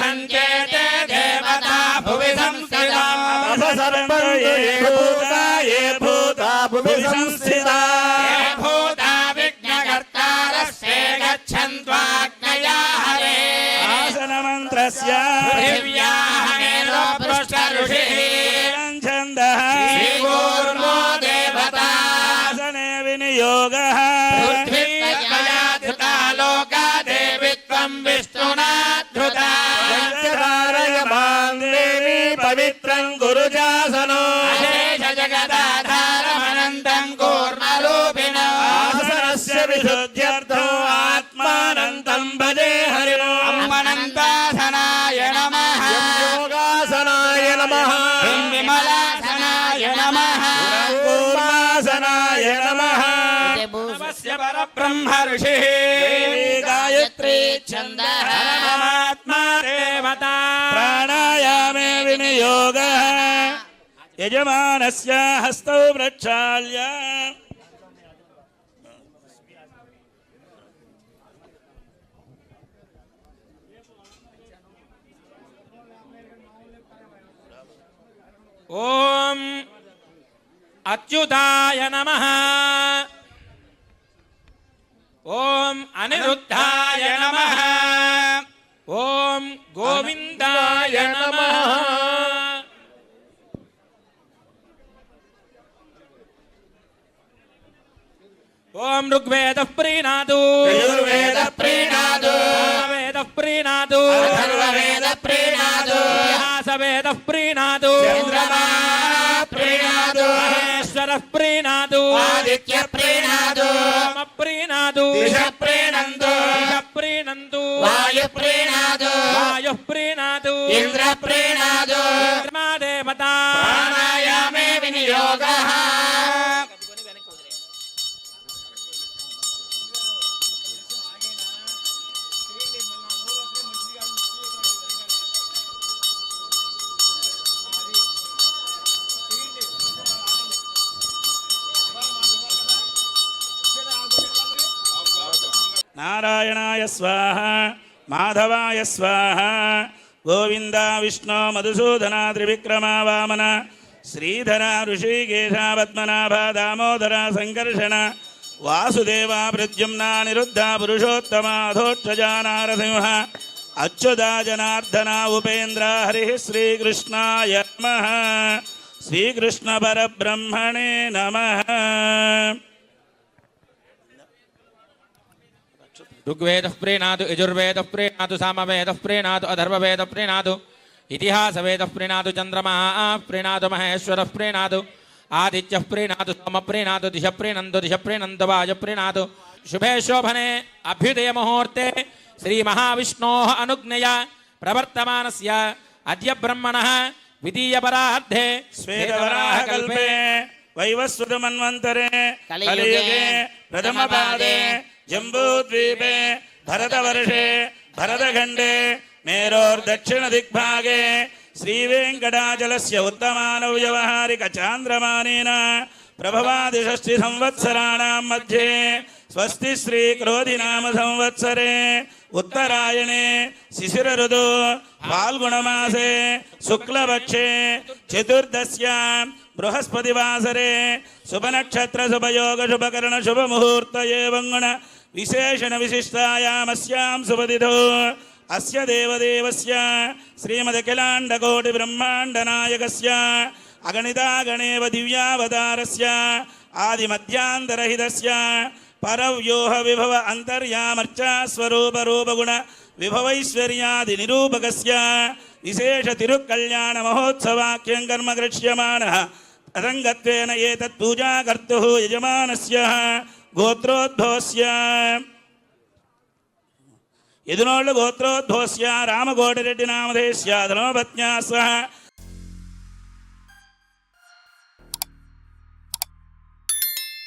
सञ्चेते देवता भुवि संस्थिता भूता ये भूता भुवि संस्थिता भूता विघ्नकर्तारस्ये गच्छन्त्वाग्नया हरे आसनमन्त्रस्य पृथिव्याः नेलो पृष्ठऋषिः छन्दः श्रीगोर्मो देवता आसने विनियोगः परमस्य गायत्री छंद परमात्मा देवता। प्राणायामे विनियोगः। यजमानस्य अच्युताय नमः। ఓం అనిరుద్ధాయ నమ ఓం గోవిందాయ నమ ఓం ఋగ్వేద ప్రీణాదు యజుర్వేద ప్రీణాదు. వేద ప్రీణాదు అథర్వవేద ప్రీణాదు. ఇతిహాసవేద ప్రీణాదు చంద్రమా. ప్రీణాదు ఆదిత్య ప్రీణాదు. రామ ప్రీణాదు దిశ ప్రీణంతు. దిశ ప్రీణంతు వాయు ప్రీణాదు. వాయు ప్రీణాదు ఇంద్ర ప్రీణాదు. నారాయణాయ స్వాహ మాధవాయ స్వాహ గోవింద విష్ణు మధుసూదన త్రివిక్రమ వామన శ్రీధర ఋషికేశ పద్మనాభ దామోదర సంకర్షణ వాసుదేవ ప్రద్యుమ్న నిరుద్ధ పురుషోత్తమ అధోక్షజా నారసింహ అచ్యుతా జనార్దన ఉపేంద్ర హరి శ్రీకృష్ణాయ నమ. శ్రీకృష్ణ పరబ్రహ్మణే నమ. ఋగ్వేద ప్రీణాదు యజుర్వేద ప్రీణాదు సామవేద ప్రీణాదు అధర్వవేద ప్రీణాదు ఇతిహాసవేద ప్రీణాదు చంద్రమా ప్రీణాదు మహేశ్వర ప్రీణాదు ఆదిత్య ప్రీణాదు సోమ ప్రీణాదు దిశ ప్రీణందు దిశ ప్రీణందు వాయు ప్రీణాదు శుభే శోభనే అభ్యుదయ ముహూర్తే శ్రీ మహావిష్ణో అనుజ్ఞయ ప్రవర్తమానస్య అద్య బ్రహ్మణ ద్వితీయపరార్ధే శ్వేతవరాహకల్పే వైవస్వతమన్వంతరే కలియుగే ప్రథమపాదే జంబూద్వీపే భరతవర్షే భరతఖండే మేరోర్దక్షిణదిగ్భాగే శ్రీవేంకటాచలస్య ఉత్తమానవ్యవహారిక చాంద్రమానేన ప్రభవాది ಸ್ವಸ್ತಿ ಶ್ರೀ ಕ್ರೋಧಿ ನಾಮ ಸಂವತ್ಸರೆ, ಉತ್ತರಾಯಣೇ ಶಿಶಿರ ಋದು ಪಾಲ್ಗುಣ ಮಾಸೆ ಶುಕ್ಲಭಕ್ಷೆ ಚತುರ್ದಶ್ಯ ಬೃಹಸ್ಪತಿ ವಾಸರೆ ಶುಭ ನಕ್ಷತ್ರ ಶುಭ ಯೋಗ ಶುಭಕರಣ ಶುಭ ಮುಹೂರ್ತ ಏವಂಗಣ ವಿಶೇಷಣ ವಿಶಿಷ್ಟಾಯಾಮಸ್ಯಾಂ ಶುಭ ಅಸ್ಯ ದೇವದೇವಸ್ಯ, ಶ್ರೀಮದ ಅಖಿಲಾಂಡ ಕೋಟಿ ಬ್ರಹ್ಮಾಂಡ ನಾಯಕಸ್ಯ ಅಗಣಿತಾ ಗಣೇವ ದಿವ್ಯಾವತಾರಸ್ಯ ಆದಿ ಮಧ್ಯಾಂತರಹಿತಸ್ಯ பரவ்யோக விபவ அந்தர்யாமர்ச்சா ஸ்வரூப ரூபகுண விபவைஸ்வர்யாதி நிரூபகஸ்ய விசேஷ திருக்கல்யாண மகோத்சவாக்கியம் கர்ம கிருஷ்யமான ததங்கத்வேன ஏதத் பூஜா கர்த்து யஜமானஸ்ய கோத்ரோத்பவஸ்ய எதினோள் கோத்ரோத்பவஸ்ய ராமகோடிரெட்டி நாமதேஸ்ய தனோபத்யா சக